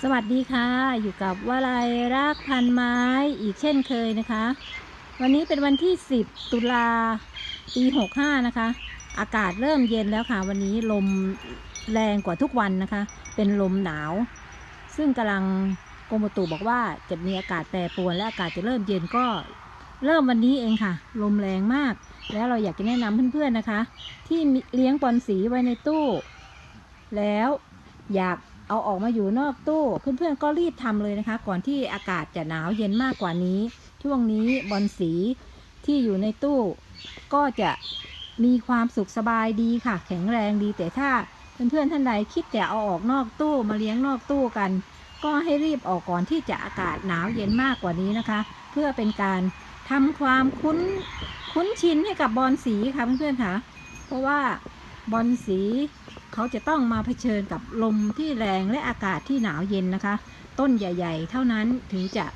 สวัสดีค่ะ อยู่กับวลัยรักพันไม้อีกเช่นเคยนะคะ วันนี้เป็นวันที่ 10 ตุลาปี65 นะคะ อากาศเริ่มเย็นแล้วค่ะ วันนี้ลมแรงกว่าทุกวันนะคะ เป็นลมหนาว ซึ่งกำลังกรมอุตุบอกว่าจะมีอากาศแปรปรวนและอากาศจะเริ่มเย็นก็เริ่มวันนี้เองค่ะ ลมแรงมาก แล้วเราอยากจะแนะนำเพื่อนๆนะคะ ที่เลี้ยงบอลสีไว้ในตู้ แล้วอยาก เอาออกมาอยู่นอกตู้เพื่อนๆก็รีบทำเลยนะคะ ก่อนที่อากาศจะหนาวเย็นมากกว่านี้ ช่วงนี้บอลสีที่อยู่ในตู้ ก็จะมีความสุขสบายดีค่ะ แข็งแรงดีแต่ถ้าเพื่อนๆท่านใดคิดจะเอาออกนอกตู้มาเลี้ยงนอกตู้กัน ก็ให้รีบออกก่อนที่จะอากาศหนาวเย็นมากกว่านี้นะคะ เพื่อเป็นการทำความคุ้นคุ้นชินให้กับบอลสีค่ะเพื่อนๆค่ะ เพราะว่าบอลสี เขาจะต้องมาเผชิญกับลมที่แรงและอากาศที่หนาวเย็นนะคะ ต้นใหญ่ ๆ เท่านั้นถึงจะ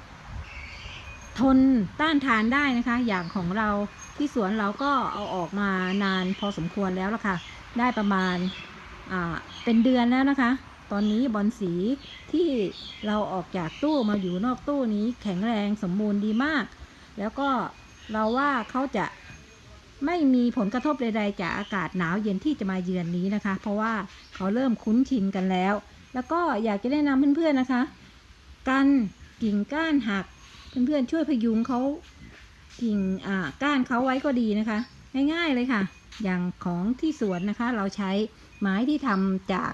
ทนต้านทานได้นะคะ อย่างของเราที่สวนเราก็เอาออกมานานพอสมควรแล้วละค่ะ ได้ประมาณาเป็นเดือนแล้วนะคะ ตอนนี้บอลสีที่เราออกจากตู้มาอยู่นอกตู้นี้แข็งแรงสมบูรณ์ดีมาก แล้วก็เราว่าเขาจะ ไม่มีผลกระทบใดๆจากอากาศหนาวเย็นที่จะมาเยือนนี้นะคะ เพราะว่าเขาเริ่มคุ้นชินกันแล้ว แล้วก็อยากจะแนะนำเพื่อนๆนะคะ กันกิ่งก้านหักเพื่อนๆช่วยพยุงเขากิ่งอ่าก้านเขาไว้ก็ดีนะคะ ง่ายๆเลยค่ะ อย่างของที่สวนนะคะ เราใช้ไม้ที่ทำจาก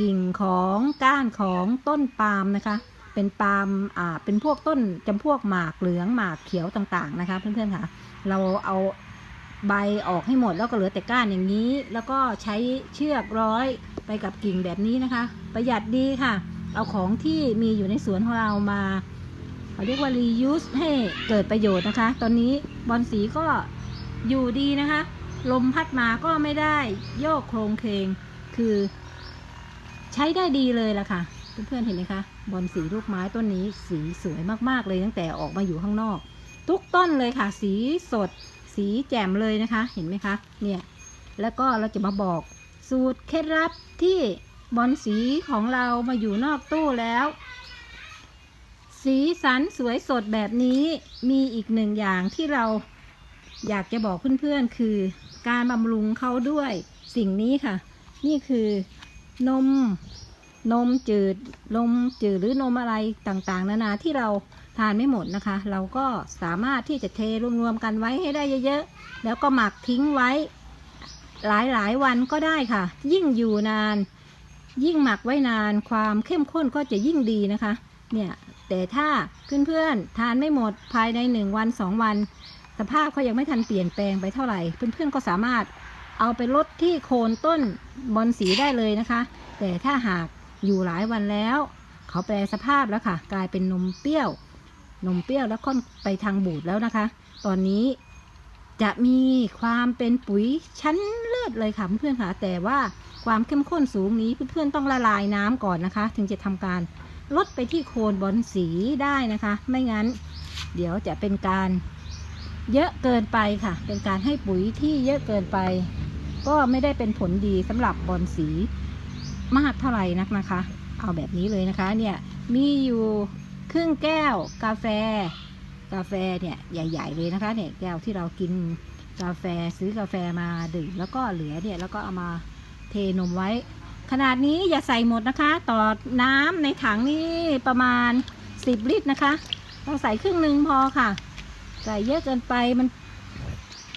กิ่งของก้านของต้นปาล์มนะคะ เป็นปาล์มอ่าเป็นพวกต้นจำพวกหมากเหลืองหมากเขียวต่างๆนะคะ เพื่อนๆค่ะ เราเอา ใบออกให้หมดแล้วก็เหลือแต่ก้านอย่างนี้ แล้วก็ใช้เชือกร้อยไปกับกิ่งแบบนี้นะคะ ประหยัดดีค่ะ เอาของที่มีอยู่ในสวนของเรามาเขาเรียกว่า reuse ให้เกิดประโยชน์นะคะ ตอนนี้บอลสีก็อยู่ดีนะคะ ลมพัดมาก็ไม่ได้โยกโครงเคงคือ ใช้ได้ดีเลยล่ะค่ะ เพื่อนๆเห็นไหมคะบอลสีลูกไม้ต้นนี้สีสวยมากๆเลยตั้งแต่ออกมาอยู่ข้างนอก ทุกต้นเลยค่ะ สีสด สีแจ่มเลยนะคะเห็นไหมคะเนี่ยแล้วก็เราจะมาบอกสูตรเคล็ดลับที่บอลสีของเรามาอยู่นอกตู้แล้ว สีสันสวยสดแบบนี้มีอีกหนึ่งอย่างที่เราอยากจะบอกเพื่อนๆ คือการบำรุงเขาด้วยสิ่งนี้ค่ะ นี่คือนม นมจืดนมจืดหรือนมอะไรต่างๆ นานาที่เราทานไม่หมดนะคะ เราก็สามารถที่จะเทรวมๆกันไว้ให้ได้เยอะๆ แล้วก็หมักทิ้งไว้ หลายๆวันก็ได้ค่ะ ยิ่งอยู่นาน ยิ่งหมักไว้นานความเข้มข้นก็จะยิ่งดีนะคะ เนี่ยแต่ถ้าเพื่อนๆทานไม่หมดภายในหนึ่งวันสองวัน สภาพเขายังไม่ทันเปลี่ยนแปลงไปเท่าไหร่ เพื่อนๆก็สามารถเอาไปลดที่โคนต้นบอนสีได้เลยนะคะ แต่ถ้าหาก อยู่หลายวันแล้ว เขาแปลสภาพแล้วค่ะ กลายเป็นนมเปรี้ยว นมเปรี้ยวแล้วค่อนไปทางบูดแล้วนะคะ ตอนนี้จะมีความเป็นปุ๋ยชั้นเลิศเลยค่ะเพื่อนๆค่ะ แต่ว่าความเข้มข้นสูงนี้เพื่อนๆต้องละลายน้ำก่อนนะคะ ถึงจะทำการลดไปที่โคนบอนสีได้นะคะ ไม่งั้น เดี๋ยวจะเป็นการเยอะเกินไปค่ะ เป็นการให้ปุ๋ยที่เยอะเกินไป ก็ไม่ได้เป็นผลดีสำหรับบอนสี มากเท่าไหร่นักนะคะ เอาแบบนี้เลยนะคะเนี่ยมีอยู่ครึ่งแก้วกาแฟ กาแฟเนี่ยใหญ่ ๆ เลยนะคะเนี่ยแก้วที่เรากินกาแฟซื้อกาแฟมาดื่มแล้วก็เหลือเนี่ยแล้วก็เอามาเทนมไว้ ขนาดนี้อย่าใส่หมดนะคะ ต่อน้ำในถังนี่ประมาณ 10 ลิตรนะคะเราใส่ครึ่งหนึ่งพอค่ะ ใส่เยอะเกินไปมัน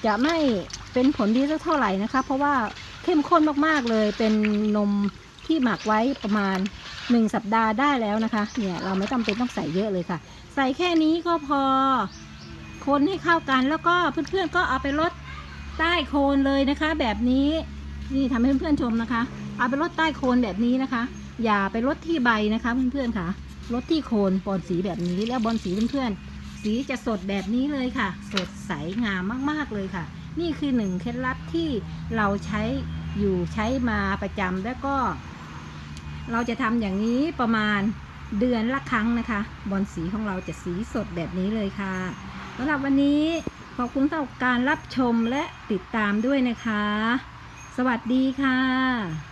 จะไม่เป็นผลดีสักเท่าไหร่นะคะ เพราะว่าเข้มข้นมากๆเลยเป็นนม ที่หมักไว้ประมาณ 1 สัปดาห์ได้แล้วนะคะ เนี่ยเราไม่จำเป็นต้องใส่เยอะเลยค่ะ ใส่แค่นี้ก็พอ คนให้เข้ากันแล้วก็เพื่อนๆก็เอาไปลดใต้โคนเลยนะคะ แบบนี้นี่ทำให้เพื่อนๆชมนะคะ เอาไปลดใต้โคนแบบนี้นะคะ อย่าไปลดที่ใบนะคะเพื่อนๆค่ะลดที่โคนบอลสีแบบนี้แล้วบอลสีเพื่อนๆสีจะสดแบบนี้เลยค่ะ สดใสงามมากๆเลยค่ะ นี่คือหนึ่งเคล็ดลับที่เราใช้อยู่ใช้มาประจำแล้วก็ เราจะทำอย่างนี้ประมาณเดือนละครั้งนะคะ บอลสีของเราจะสีสดแบบนี้เลยค่ะสำหรับวันนี้ขอบคุณสำหรับการรับชมและติดตามด้วยนะคะ สวัสดีค่ะ